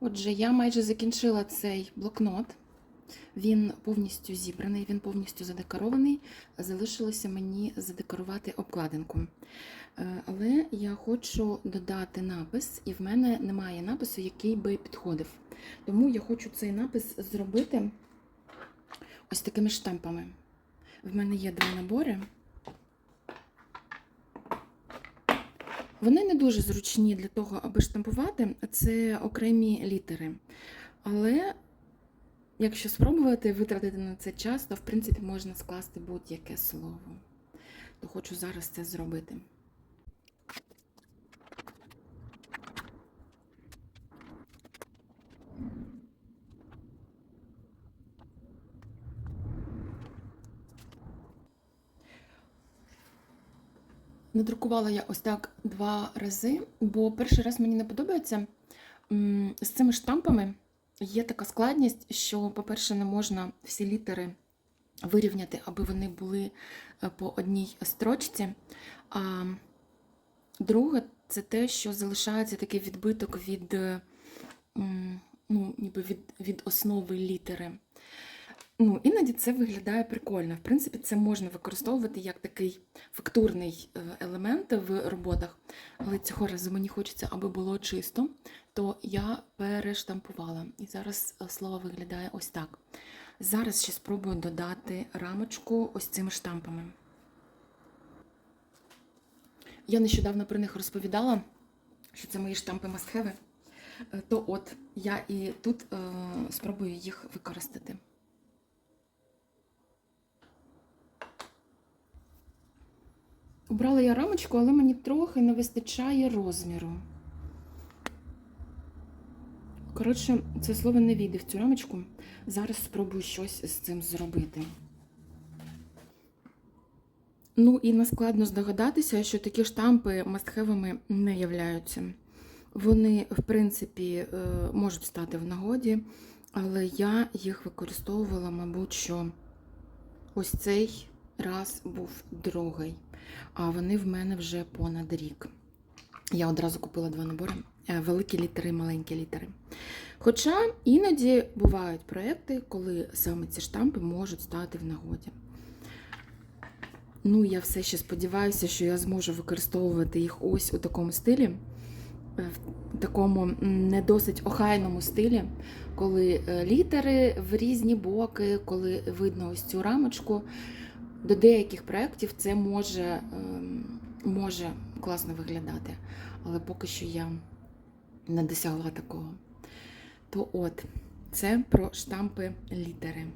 Отже, я майже закінчила цей блокнот. Він повністю зібраний, він повністю задекорований. Залишилося мені задекорувати обкладинку. Е, Але я хочу додати напис, і в мене немає напису, який би підходив. Тому я хочу цей напис зробити ось такими штампами. В мене є два набори. Вони не дуже зручні для того, аби штампувати. Це окремі літери. Але якщо спробувати витратити на це час, то в принципі можна скласти будь-яке слово. То хочу зараз це зробити. Надрукувала я ось так два рази, бо перший раз мені не подобається. З цими штампами є така складність, що, по-перше, не можна всі літери вирівняти, аби вони були е, по одній строчці. А друге, це те, що залишається такий відбиток від, ну, ніби від, від основи літери. Ну, іноді це виглядає прикольно. В принципі, це можна використовувати як такий фактурний е, елемент в роботах, але цього разу мені хочеться, аби було чисто, то я перештампувала. І зараз е, слово виглядає ось так. Зараз ще спробую додати рамочку ось цими штампами. Я нещодавно про них розповідала, що це мої штампи мастхеви. То от я і тут е, спробую їх використати. Обрала я рамочку, але мені трохи не вистачає розміру. Коротше, це слово не війде в цю рамочку. Зараз спробую щось з цим зробити. Ну і нескладно здогадатися, що такі штампи мастхевими не являються. Вони, в принципі, е, можуть стати в нагоді, але я їх використовувала, мабуть, що ось цей раз був другий, а вони в мене вже понад рік. Я одразу купила два набори: е, великі літери маленькі літери. Хоча іноді бувають проекти, коли саме ці штампи можуть стати в нагоді. Ну, я все ще сподіваюся, що я зможу використовувати їх ось у такому стилі, е, в такому не досить охайному стилі, коли е, літери в різні боки, коли видно ось цю рамочку. До деяких проєктів це може, ем, може класно виглядати, але поки що я не досягла такого. То от, це про штампи літери.